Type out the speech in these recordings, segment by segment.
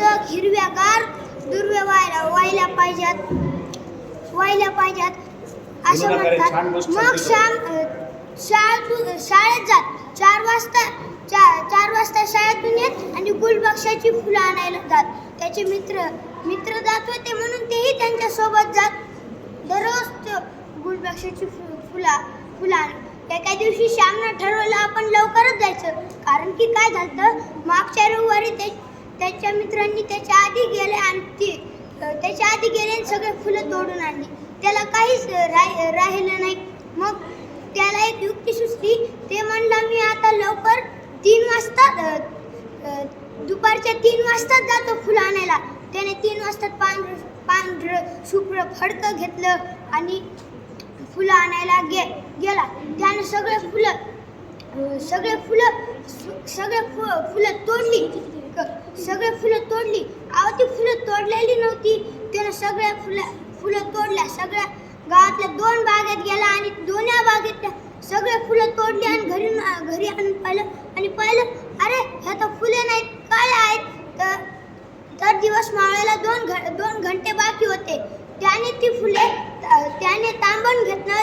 लांबलचक हिरव्यागार दुर्वे व्हायला व्हायला पाहिजेत. व्हायला पाहिजेत. असं म्हणतात. मग. शाम अ, शाळेतून शाळेत जात. चार वाजता चार चार वाजता शाळेतून येत आणि गुलबक्षाची फुलं आणायला जात. त्याचे मित्र मित्र जात होते म्हणून तेही त्यांच्यासोबत जात. दररोज ते गुलबक्षाची फु फुला फुलं आण. एका दिवशी श्यामनं ठरवलं आपण लवकरच जायचं. कारण की काय झालं मागच्या रविवारी ते त्याच्या मित्रांनी त्याच्या आधी गेले आणि ती त्याच्या आधी गेले आणि सगळे फुलं तोडून आणली. त्याला काहीच राह राहिलं नाही. मग त्याला एक युक्ती सुचली. ते म्हणलं मी आता लवकर तीन वाजता दुपारच्या तीन वाजताच जातो फुलं आणायला. त्याने तीन वाजता पांढरं पांढरं शुभ्र फडकं घेतलं आणि फुलं आणायला गे गेला. त्याने सगळे फुलं सगळे फुलं सु- सगळे फु फुलं तोडली. सगळे फुलं तोडली. अहो ती फुलं तोडलेली नव्हती. त्यानं सगळ्या फुलं फुलं तोडल्या. सगळ्या गावातल्या दोन बागेत गेला आणि दोन्ही बागेतल्या सगळे फुलं तोडली आणि घरी घरी आणून पाहिलं. आणि पाहिलं अरे ह्या तर फुले नाहीत. काय आहेत? तर तर दिवस मावळ्याला दोन घ दोन घंटे बाकी होते. त्याने ती फुले त्याने तांबण घेतलं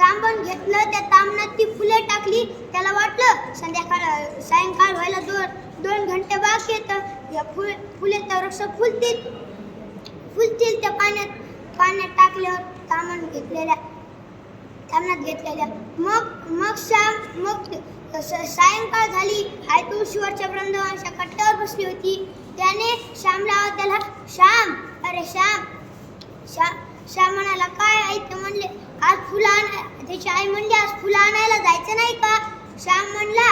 तांबण घेतलं त्या तांबणात ती फुले टाकली त्याला वाटलं संध्याकाळ सायंकाळ व्हायला दोन दोन घंटे बाकी त्या फुल फुले तर वृक्ष फुलतील. फुलतील त्या पाण्यात पाण्यात टाकल्यावर तामण घेतलेल्या तांबणात घेतलेल्या. मग मग श्याम मग स- सायंकाळ झाली. आई तुळशीवरच्या वृंदावनच्या कट्ट्यावर बसली होती. त्याने श्यामला आवाज श्याम अरे श्याम श्याम श्याम म्हणाला काय आई? ते म्हणले आज फुलं आण त्याची आई म्हणली आज फुलं आणायला जायचं नाही का श्याम म्हणला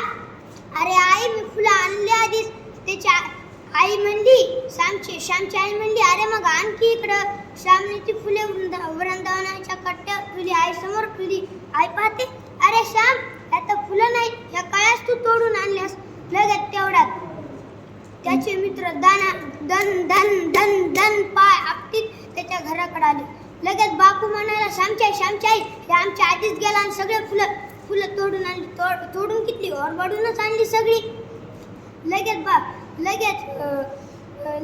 अरे आई मी फुलं आणली आधीच त्याची आ- आई म्हणली श्यामची श्यामची आई म्हणली अरे मग आणखी इकडं श्यामने ती फुले वृंदा वृंदावनाच्या कट्ट्या तुली आई समोर ठेवली आई पाहते. अरे श्याम आता फुलं नाही ह्या कळ्यास तू तोडून आणल्यास. लगेच तेवढ्यात त्याचे मित्र दाना दन दन दन दन पाय आपटीत त्याच्या घराकडे आले. लगेच बापू म्हणाला श्यामच्या आई श्यामची आई हे आमच्या आधीच गेला आणि सगळे फुलं फुलं तोडून आणली. तोड तोडून किती? ओरबडूनच आणली सगळी. लगेच बाप लगेच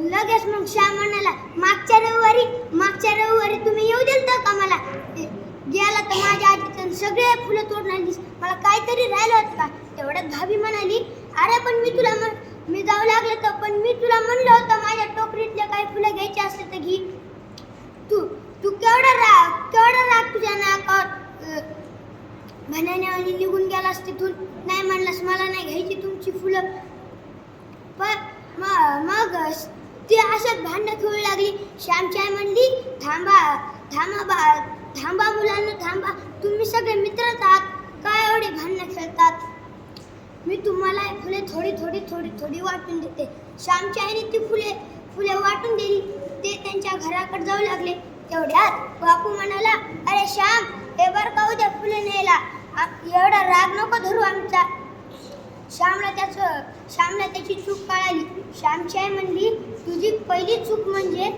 लगेच मग श्याम म्हणाला मागच्या रविवारी मागच्या रविवारी तुम्ही येऊ दिलं का मला? गेला तर माझ्या आधीच सगळे फुलं तोडणार मला काहीतरी राहिलं होतं का? तेवढ्यात भाभी म्हणाली अरे पण मी तुला म्हण मी जाऊ लागलं तर पण मी तुला म्हणलं होतं माझ्या टोकरीतल्या काही फुलं घ्यायचे असले तर घे. तू तू केवढा राग केवढा राग तुझ्या नाकावर म्हणाने निघून गेलास तिथून? नाही म्हणलास मला नाही घ्यायची तुमची फुलं? पण मग ती अशात भांडणं खेळू लागली. श्यामची आई म्हणली थांबा थांबा बा थांबा मुलांना थांबा. तुम्ही सगळे मित्रच आहात. काय एवढे भांडणं खेळतात? मी तुम्हाला फुले थोडी थोडी थोडी थोडी वाटून देते. श्यामच्या आईने ती फुले फुले वाटून दिली. ते त्यांच्या घराकडे जाऊ लागले. तेवढ्यात बापू म्हणाला अरे श्याम हे बर का उद्या फुले न्यायला? एवढा राग नको धरू आमचा. श्यामला त्याचं श्यामला त्याची चूक कळाली. श्यामची आई म्हणली तुझी पहिली चूक म्हणजे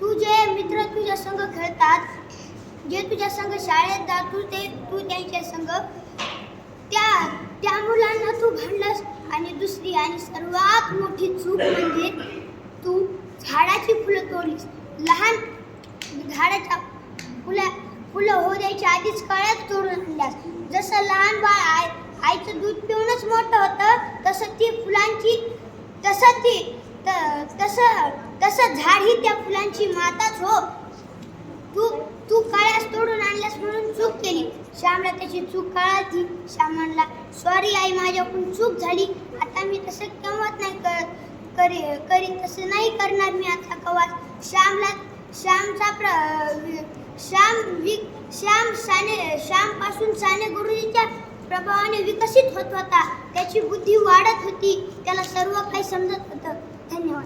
तू जे मित्र तुझ्या संग खेळतात जे तुझ्या संग शाळेत जात तू ते तू त्यांच्या संग त्या त्या मुलांना तू भांडलास. आणि दुसरी आणि सर्वात मोठी चूक म्हणजे तू झाडाची फुलं तोडलीस. लहान झाडाच्या फुला फुलं हो द्यायच्या आधीच कळ्यात तोडून आणल्यास. जसं लहान बाळ आहे आईचं दूध पिऊनच मोठं होतं. तसं ती फुलांची तसं ती त- तसं तसं झाड ही त्या फुलांची माताच हो. तू तू काळ्यास तोडून आणल्यास म्हणून चूक केली. श्यामला त्याची चूक कळाली. श्याम म्हणला सॉरी आई माझ्याकडून चूक झाली. आता मी तसं केव्हाच नाही करत करी करी तसं नाही करणार मी आता कवाच श्यामला श्यामचा प्र श्याम वि श्याम साने श्यामपासून साने गुरुजीच्या प्रभावाने विकसित होत होता. त्याची बुद्धी वाढत होती. त्याला सर्व काही समजत होतं. धन्यवाद.